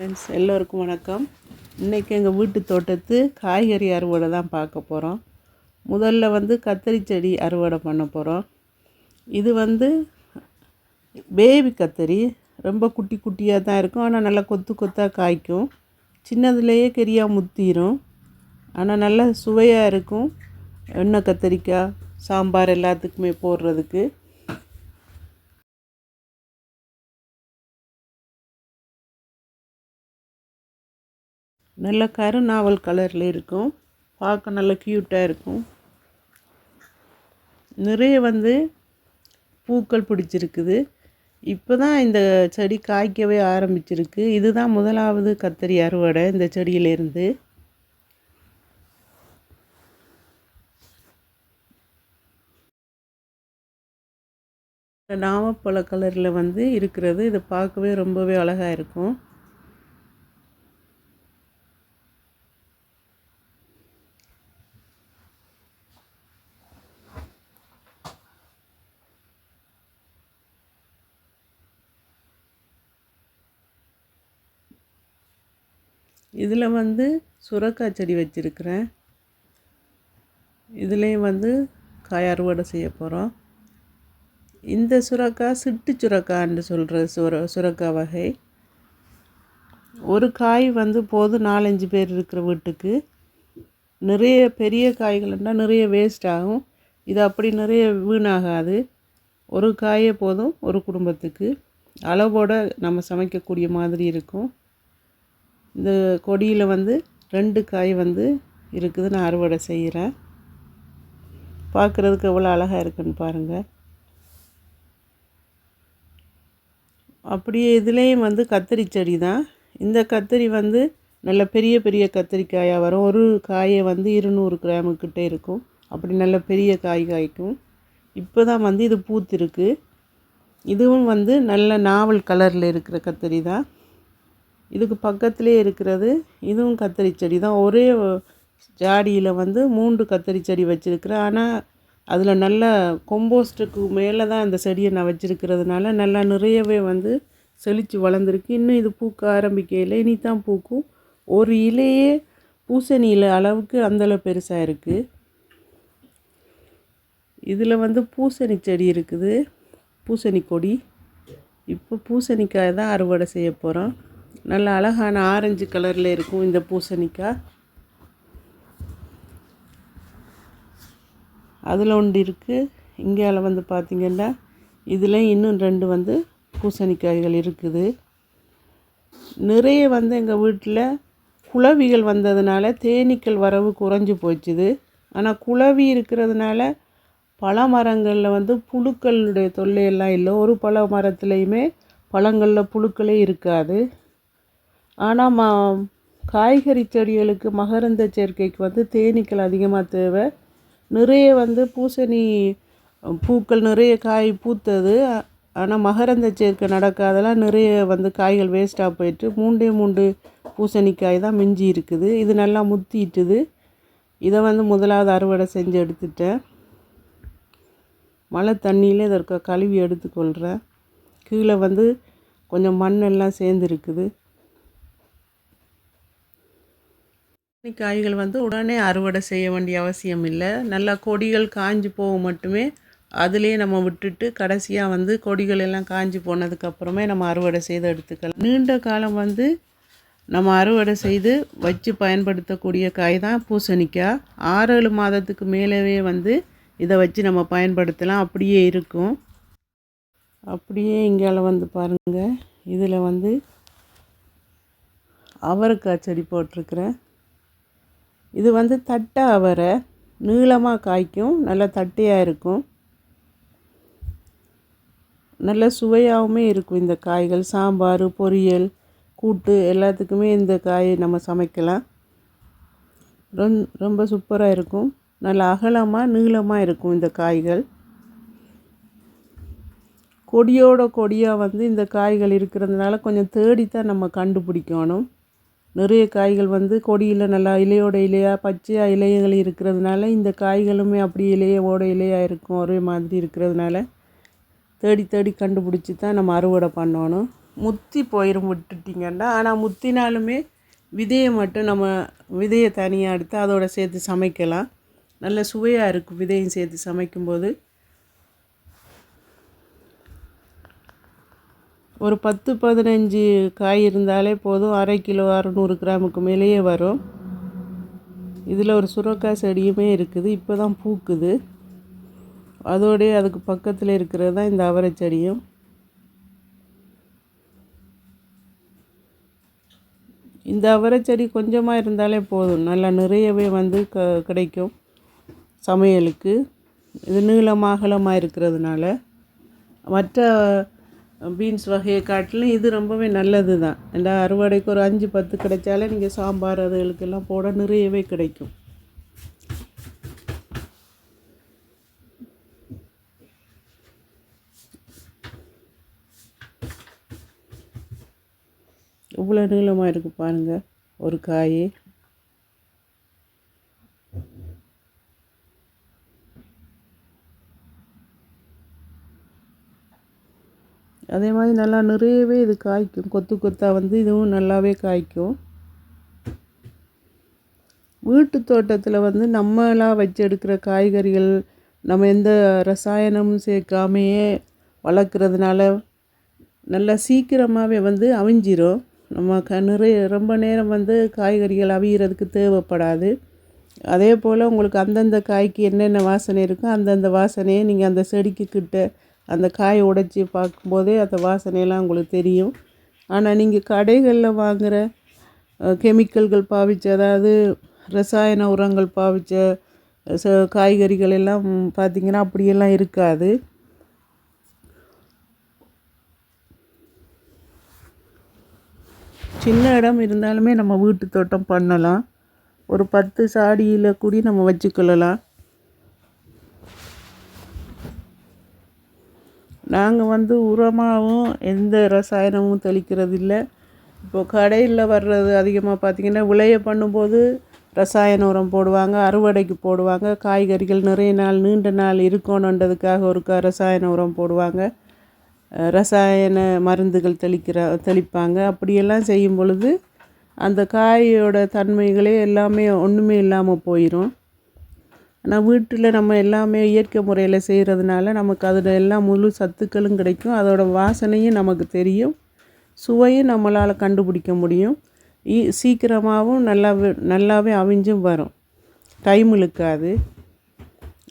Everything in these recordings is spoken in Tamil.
ஃப்ரெண்ட்ஸ் எல்லோருக்கும் வணக்கம். இன்றைக்கி எங்கள் வீட்டு தோட்டத்து காய்கறி அறுவடை தான் பார்க்க போகிறோம் முதல்ல வந்து கத்திரி செடி அறுவடை பண்ண போகிறோம் இது வந்து பேபி கத்திரி. ரொம்ப குட்டி குட்டியாக தான் இருக்கும். ஆனால் நல்லா கொத்து கொத்தாக காய்க்கும். சின்னதுலேயே கெரியாக முத்திரும். ஆனால் நல்லா சுவையாக இருக்கும். எண்ணெய் கத்திரிக்காய் சாம்பார் எல்லாத்துக்குமே போடுறதுக்கு. நல்ல கருநாவல் கலரில் இருக்கும். பார்க்க நல்ல க்யூட்டாக இருக்கும். நிறைய வந்து பூக்கள் பிடிச்சிருக்குது. இப்போ தான் இந்த செடி காய்க்கவே ஆரம்பிச்சிருக்கு. இதுதான் முதலாவது கத்தரி அறுவடை இந்த செடியிலேருந்து. நாமப்பழ கலரில் வந்து இருக்கிறது. இது பார்க்கவே ரொம்பவே அழகாக இருக்கும். இதில் வந்து சுரக்காய் செடி வச்சுருக்கிறேன். இதுலேயும் வந்து காய் அறுவடை செய்ய போகிறோம் இந்த சுரக்காய் சிட்டு சுரக்கான்னு சொல்கிற சுர சுரக்காய் வகை. ஒரு காய் வந்து போதும் நாலஞ்சு பேர் இருக்கிற வீட்டுக்கு. நிறைய பெரிய காய்கள்னா நிறைய வேஸ்ட் ஆகும். இது அப்படி நிறைய வீணாகாது. ஒரு காயே போதும் ஒரு குடும்பத்துக்கு. அளவோடு நம்ம சமைக்கக்கூடிய மாதிரி இருக்கும். இந்த கொடியில் வந்து ரெண்டு காய் வந்து இருக்குது. நான் அறுவடை செய்கிறேன் பார்க்குறதுக்கு எவ்வளோ அழகாக இருக்குன்னு பாருங்கள் அப்படியே இதுலேயும் வந்து கத்திரி செடி தான். இந்த கத்திரி வந்து நல்ல பெரிய பெரிய கத்திரிக்காயாக வரும். ஒரு காயை வந்து இருநூறு கிராமுக்கிட்டே இருக்கும். அப்படி நல்ல பெரிய காய் காய்க்கும். இப்போ தான் வந்து இது பூத்திருக்கு. இதுவும் வந்து நல்ல நாவல் கலரில் இருக்கிற கத்திரி தான். இதுக்கு பக்கத்துலேயே இருக்கிறது. இதுவும் கத்திரி செடி தான். ஒரே ஜாடியில் வந்து மூன்று கத்திரி செடி வச்சுருக்கிறேன் ஆனால் அதில் நல்ல கொம்போஸ்ட்டுக்கு மேலே தான் அந்த செடியை நான் வச்சுருக்கிறதுனால நல்லா நிறையவே வந்து செழித்து வளர்ந்துருக்கு. இன்னும் இது பூக்க ஆரம்பிக்கையில். இனி தான் பூக்கும். ஒரு இலையே பூசணி இலை அளவுக்கு அந்தளவு பெருசாக இருக்குது இதில் வந்து பூசணி செடி இருக்குது. பூசணி கொடி. இப்போ பூசணிக்காய் தான் அறுவடை செய்ய போகிறோம் நல்ல அழகான ஆரஞ்சு கலரில் இருக்கும் இந்த பூசணிக்காய். அதில் ஒன்று இருக்குது இங்கேயால் வந்து பார்த்திங்கன்னா இதில் இன்னும் ரெண்டு வந்து பூசணிக்காய்கள் இருக்குது. நிறைய வந்து எங்கள் வீட்டில் குளவிகள் வந்ததுனால தேனீக்கள் வரவு குறைஞ்சி போச்சுது. ஆனால் குளவி இருக்கிறதுனால பல மரங்களில் வந்து புழுக்களுடைய தொல்லையெல்லாம் இல்லை. ஒரு பல மரத்துலேயுமே பழங்களில் புழுக்களே இருக்காது. ஆனால் மா காய்கறி செடிகளுக்கு மகரந்த சேர்க்கைக்கு வந்து தேனீக்கள் அதிகமாக தேவை. நிறைய வந்து பூசணி பூக்கள் நிறைய காய் பூத்தது. ஆனால் மகரந்த சேர்க்கை நடக்காதெல்லாம் நிறைய வந்து காய்கள் வேஸ்ட்டாக போயிட்டு மூண்டே மூண்டு பூசணிக்காய் தான் மிஞ்சி இருக்குது. இது நல்லா முத்திட்டுது. இதை வந்து முதலாவது அறுவடை செஞ்சு எடுத்துட்டேன். மழை தண்ணியில் இதற்கு கழுவி எடுத்துக்கொள்கிறேன் கீழே வந்து கொஞ்சம் மண்ணெல்லாம் சேர்ந்துருக்குது காய்கள் வந்து உடனே அறுவடை செய்ய வேண்டிய அவசியம் இல்லை. நல்லா கொடிகள் காஞ்சி போக மட்டுமே அதுலேயே நம்ம விட்டுட்டு கடைசியாக வந்து கொடிகள் எல்லாம் காஞ்சி போனதுக்கப்புறமே நம்ம அறுவடை செய்து எடுத்துக்கலாம். நீண்ட காலம் வந்து நம்ம அறுவடை செய்து வச்சு பயன்படுத்தக்கூடிய காய் தான் பூசணிக்காய். ஆறு ஏழு மாதத்துக்கு மேலவே வந்து இதை வச்சு நம்ம பயன்படுத்தலாம். அப்படியே இருக்கும். அப்படியே இங்கால வந்து பாருங்கள் இதில் வந்து அவரைக்காய் செடி போட்டிருக்கிறேன். இது வந்து தட்டை அவரை நீளமாக காய்க்கும் நல்லா தட்டையாக இருக்கும். நல்ல சுவையாகவுமே இருக்கும் இந்த காய்கள். சாம்பார் பொரியல் கூட்டு எல்லாத்துக்குமே இந்த காயை நம்ம சமைக்கலாம். ரொம் ரொம்ப சூப்பராக இருக்கும். நல்ல அகலமாக நீளமாக இருக்கும் இந்த காய்கள். கொடியோட கொடியாக வந்து இந்த காய்கள் இருக்கிறதுனால கொஞ்சம் தேடித்தான் நம்ம கண்டுபிடிக்கணும். நிறைய காய்கள் வந்து கொடியில் நல்லா இலையோட இலையாக பச்சையாக இலைகள் இருக்கிறதுனால இந்த காய்களுமே அப்படி இலையோட இலையாக இருக்கும் ஒரே மாதிரி இருக்கிறதுனால. தேடி தேடி கண்டுபிடிச்சி தான் நம்ம அறுவடை பண்ணணும். முத்தி போயிடும் விட்டுட்டிங்கன்னா ஆனால் முத்தினாலுமே விதையை மட்டும் நம்ம விதையை தனியாக எடுத்து அதோட சேர்த்து சமைக்கலாம். நல்ல சுவையாக இருக்கும் விதையும் சேர்த்து சமைக்கும்போது. ஒரு பத்து பதினஞ்சு காய் இருந்தாலே போதும். அரை கிலோ அறநூறு கிராமுக்கு மேலேயே வரும். இதில் ஒரு சுரக்காய் செடியுமே இருக்குது. இப்போ தான் பூக்குது. அதோடய அதுக்கு பக்கத்தில் இருக்கிறது தான் இந்த அவரை செடியும். இந்த அவரை செடி கொஞ்சமாக இருந்தாலே போதும். நல்லா நிறையவே வந்து க கிடைக்கும் சமையலுக்கு. இது நீளமாகலமாக இருக்கிறதுனால. மற்ற பீன்ஸ் வகையை காட்டிலும் இது ரொம்பவே நல்லது தான் இந்த அறுவடைக்கு ஒரு அஞ்சு பத்து கிடைச்சாலே நீங்கள் சாம்பார் அதுகளுக்கெல்லாம் போட நிறையவே கிடைக்கும். இவ்வளோ நீளமாக இருக்குது பாருங்கள் ஒரு காய். அதே மாதிரி நல்லா நிறையவே இது காய்க்கும். கொத்து கொத்தாக வந்து இதுவும் நல்லாவே காய்க்கும். வீட்டு தோட்டத்தில் வந்து நம்மளாக வச்சு எடுக்கிற காய்கறிகள் நம்ம எந்த ரசாயனமும் சேர்க்காமையே வளர்க்குறதுனால நல்லா சீக்கிரமாகவே வந்து அவிஞ்சிரும். நம்ம க நிறைய ரொம்ப நேரம் வந்து காய்கறிகள் அவியறதுக்கு தேவைப்படாது. அதே போல் உங்களுக்கு அந்தந்த காய்க்கு என்னென்ன வாசனை இருக்கோ அந்தந்த வாசனையை நீங்கள் அந்த செடிக்கு கிட்ட அந்த காயை உடைச்சி பார்க்கும்போதே அந்த வாசனையெல்லாம் உங்களுக்கு தெரியும். ஆனால் நீங்கள் கடைகளில் வாங்குகிற கெமிக்கல்கள் பாவிச்ச அதாவது ரசாயன உரங்கள் பாவிச்ச ச காய்கறிகள் எல்லாம் பார்த்திங்கன்னா அப்படியெல்லாம் இருக்காது. சின்ன இடம் இருந்தாலுமே நம்ம வீட்டு தோட்டம் பண்ணலாம். ஒரு பத்து சாடியில் கூடி நம்ம வச்சுக்கொள்ளலாம். நாங்கள் வந்து உரமாகவும் எந்த ரசாயனமும் தெளிக்கிறது இல்லை இப்போது கடையில் வர்றது அதிகமாக பார்த்திங்கன்னா விளைய பண்ணும்போது ரசாயன உரம் போடுவாங்க அறுவடைக்கு போடுவாங்க காய்கறிகள் நிறைய நாள் நீண்ட நாள் இருக்கணுன்றதுக்காக ஒருக்கா ரசாயன உரம் போடுவாங்க. ரசாயன மருந்துகள் தெளிக்கிற தெளிப்பாங்க. அப்படியெல்லாம் செய்யும் பொழுது அந்த காயோட தன்மைகளே எல்லாமே ஒன்றுமே இல்லாமல் போயிடும் ஆனால் வீட்டில் நம்ம எல்லாமே இயற்கை முறையில் செய்கிறதுனால நமக்கு அதில் எல்லா முழு சத்துக்களும் கிடைக்கும். அதோடய வாசனையும் நமக்கு தெரியும். சுவையும் நம்மளால் கண்டுபிடிக்க முடியும். ஈ சீக்கிரமாகவும் நல்லா நல்லாவே அவிஞ்சும் வரும். டைம் இழுக்காது.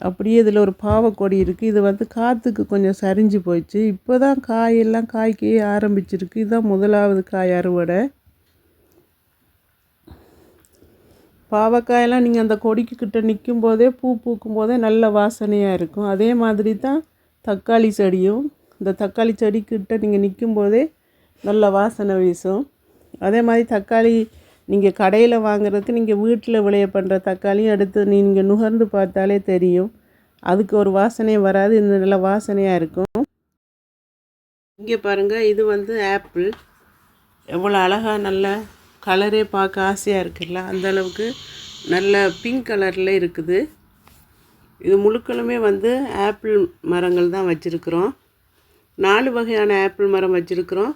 அப்படியே இதில் ஒரு பாவக்கொடி இருக்குது இது வந்து காற்றுக்கு கொஞ்சம் சரிஞ்சு போயிடுச்சு. இப்போ தான் காயெல்லாம் காய்க்கே ஆரம்பிச்சிருக்கு. இதுதான் முதலாவது காய் அறுவடை. பாவக்காயெல்லாம் நீங்கள் அந்த கொடிக்கு கிட்ட நிற்கும் போதே பூ பூக்கும் போதே நல்ல வாசனையாக இருக்கும். அதே மாதிரி தான் தக்காளி செடியும். இந்த தக்காளி செடிக்கிட்ட நீங்கள் நிற்கும் போதே நல்ல வாசனை வீசும். அதே மாதிரி தக்காளி நீங்கள் கடையில் வாங்குறதுக்கு நீங்கள் வீட்டில் விளைய பண்ணுற தக்காளியும் எடுத்து நீங்கள் நுகர்ந்து பார்த்தாலே தெரியும். அதுக்கு ஒரு வாசனை வராது. இந்த நல்ல வாசனையாக இருக்கும். இங்கே பாருங்கள் இது வந்து ஆப்பிள். எவ்வளோ அழகாக நல்லா கலரே பார்க்க ஆசையாக இருக்குல்ல? அந்தளவுக்கு நல்ல பிங்க் கலரில் இருக்குது. இது முழுக்களுமே வந்து ஆப்பிள் மரங்கள் தான் வச்சுருக்குறோம். நாலு வகையான ஆப்பிள் மரம் வச்சுருக்குறோம்.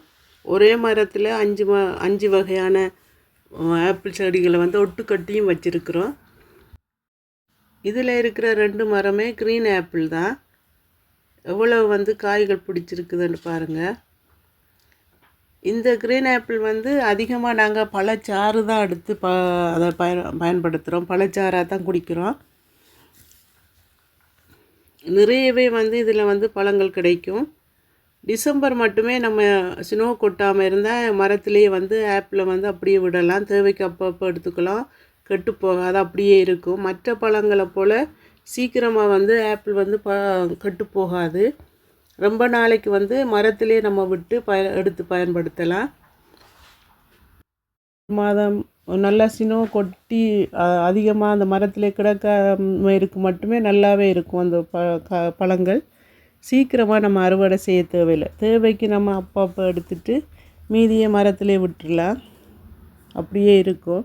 ஒரே மரத்தில் அஞ்சு ம அஞ்சு வகையான ஆப்பிள் செடிகளை வந்து ஒட்டுக்கட்டியும் வச்சுருக்குறோம். இதில் இருக்கிற ரெண்டு மரமே க்ரீன் ஆப்பிள் தான். எவ்வளோ வந்து காய்கள் பிடிச்சிருக்குதுன்னு பாருங்கள் இந்த க்ரீன் ஆப்பிள் வந்து அதிகமாக நாங்கள் பழச்சாறு தான் எடுத்து ப அதை பயன் பயன்படுத்துகிறோம் பழச்சாறாக தான் குடிக்கிறோம். நிறையவே வந்து இதில் வந்து பழங்கள் கிடைக்கும். டிசம்பர் மட்டுமே நம்ம ஸ்னோ கொட்டாமல் இருந்தால் மரத்துலேயே வந்து ஆப்பிளை வந்து அப்படியே விடலாம். தேவைக்கு அப்பப்போ எடுத்துக்கலாம். கெட்டு போகாது அப்படியே இருக்கும். மற்ற பழங்களை போல் சீக்கிரமாக வந்து ஆப்பிள் வந்து ப கெட்டு போகாது. ரொம்ப நாளைக்கு வந்து மரத்திலே நம்ம விட்டு பய எடுத்து பயன்படுத்தலாம். மாதம் நல்லா சினோ கொட்டி அதிகமாக அந்த மரத்தில் கிடக்க இருக்கு மட்டுமே நல்லாவே இருக்கும் அந்த ப க பழங்கள். சீக்கிரமாக நம்ம அறுவடை செய்ய தேவையில்லை. தேவைக்கு நம்ம அப்பப்போ எடுத்துட்டு மீதியை மரத்திலே விட்டுடலாம். அப்படியே இருக்கும்.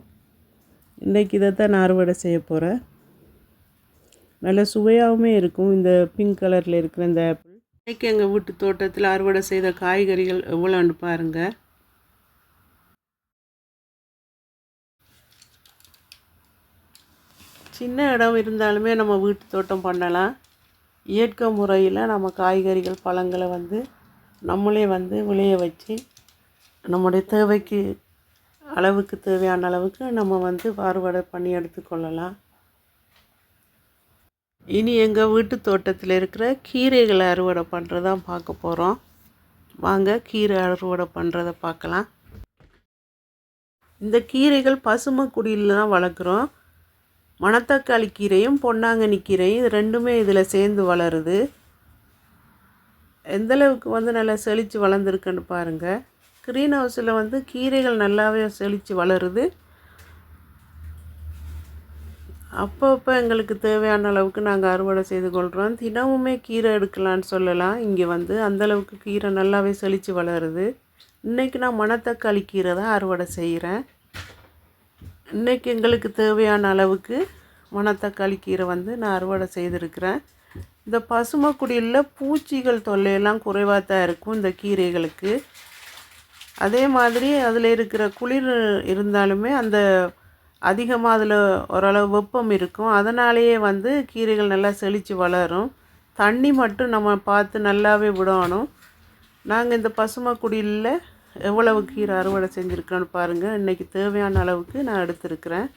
இன்றைக்கி இதை தான் நான் அறுவடை செய்ய போகிறேன் நல்ல சுவையாகவுமே இருக்கும். இந்த பிங்க் கலரில் இருக்கிற இந்த ஆப்பிள் இன்னைக்கு எங்கள் வீட்டு தோட்டத்தில் அறுவடை செய்த காய்கறிகள் எவ்வளோன்னு பாருங்கள் சின்ன இடம் இருந்தாலுமே நம்ம வீட்டு தோட்டம் பண்ணலாம். இயற்கை முறையில் நம்ம காய்கறிகள் பழங்களை வந்து நம்மளே வந்து விளைய வச்சு நம்முடைய தேவைக்கு அளவுக்கு தேவையான அளவுக்கு நம்ம வந்து அறுவடை பண்ணி எடுத்துக்கொள்ளலாம் இனி எங்கள் வீட்டு தோட்டத்தில் இருக்கிற கீரைகளை அறுவடை பண்ணுறதான் பார்க்க போகிறோம் வாங்க கீரை அறுவடை பண்ணுறதை பார்க்கலாம். இந்த கீரைகள் பசுமை குடியில் தான் வளர்க்குறோம். மணத்தக்காளி கீரையும் பொன்னாங்கண்ணி கீரையும் இது ரெண்டுமே இதில் சேர்ந்து வளருது. எந்தளவுக்கு வந்து நல்லா செழித்து வளர்ந்துருக்குன்னு பாருங்கள் க்ரீன் ஹவுஸில் வந்து கீரைகள் நல்லாவே செழித்து வளருது. அப்பப்போ எங்களுக்கு தேவையான அளவுக்கு நாங்கள் அறுவடை செய்து கொள்கிறோம் தினமுமே கீரை எடுக்கலான்னு சொல்லலாம். இங்கே வந்து அந்தளவுக்கு கீரை நல்லாவே செழித்து வளருது. இன்றைக்கி நான் மணத்தக்காளி கீரை தான் அறுவடை செய்கிறேன் இன்றைக்கி எங்களுக்கு தேவையான அளவுக்கு மணத்தக்காளி கீரை வந்து நான் அறுவடை செய்திருக்கிறேன். இந்த பசுமக்குடியில் பூச்சிகள் தொல்லையெல்லாம் குறைவாக தான் இருக்கும் இந்த கீரைகளுக்கு. அதே மாதிரி அதில் இருக்கிற குளிர் இருந்தாலுமே அந்த அதிகமாக அதில் ஓரளவு வெப்பம் இருக்கும். அதனாலேயே வந்து கீரைகள் நல்லா செழித்து வளரும். தண்ணி மட்டும் நம்ம பார்த்து நல்லாவே விடணும். நாங்கள் இந்த பசுமை குடியில் எவ்வளவு கீரை அறுவடை செஞ்சுருக்கோன்னு பாருங்கள் இன்றைக்கி தேவையான அளவுக்கு நான் எடுத்திருக்கிறேன்.